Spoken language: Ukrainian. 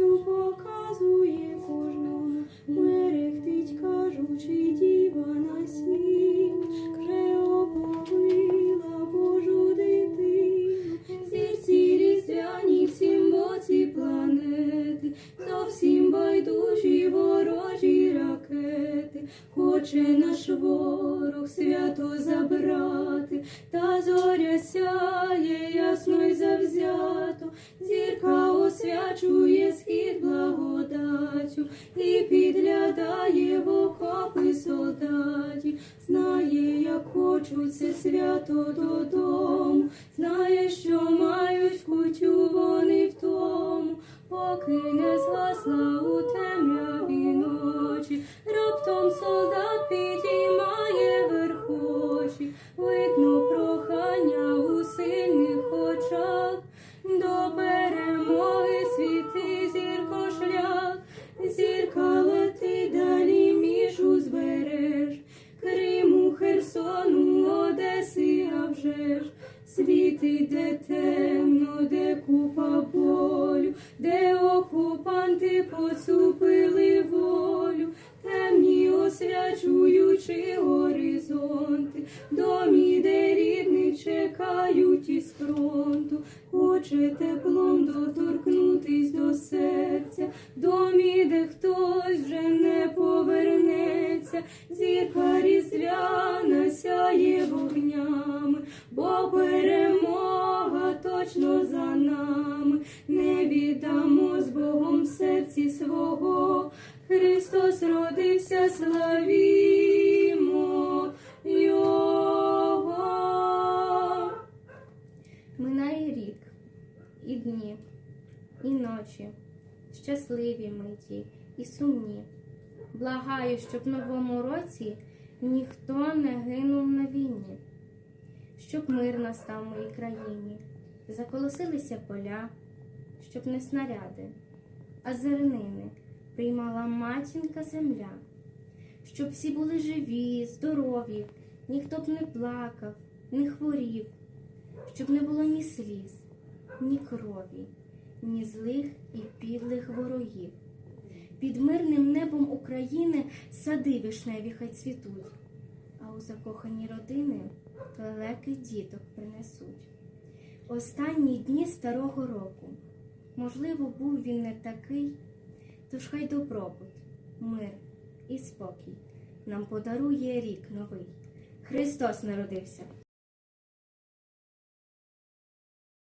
Цю показує кожному, мерехтить, кажучи, діва на сім, вже оповила Божу дитину, зірці різдвяні всім боці планети, зовсім байдужі ворожі ракети, хоче наш ворог свято забрати, та зоря сяє ясно й завзято, зірка освячує схід благодаттю і підглядає в окопи солдатів, знає, як хочуть це свято додому, знає, що мають кутю вони в тому, поки не згасла у темряві ночі, Одеси, а вже світи, де темно, де купа болю, де окупанти поцупили волю, темні освячуючи горизонти, домі, де рідних чекають із фронту, хоче теплом доторкнутись до серця, домі, де хтось вже не повернеться, зірка різдвяна сяє вогнями, бо перемога точно за нами, не віддамо з Богом серці свого. Христос родився, славімо Його. Минає рік, і дні, і ночі, щасливі миті і сумні. Благаю, щоб в новому році ніхто не гинув на війні, щоб мир настав в моїй країні, заколосилися поля, щоб не снаряди, а зернини приймала матінка земля, щоб всі були живі, здорові, ніхто б не плакав, не хворів щоб не було ні сліз, ні крові, ні злих і підлих ворогів. Під мирним небом України сади вишневі хай цвітуть, закохані родини лелеки діток принесуть. Останні дні старого року, можливо, був він не такий, тож хай добробут, мир і спокій нам подарує рік новий. Христос народився.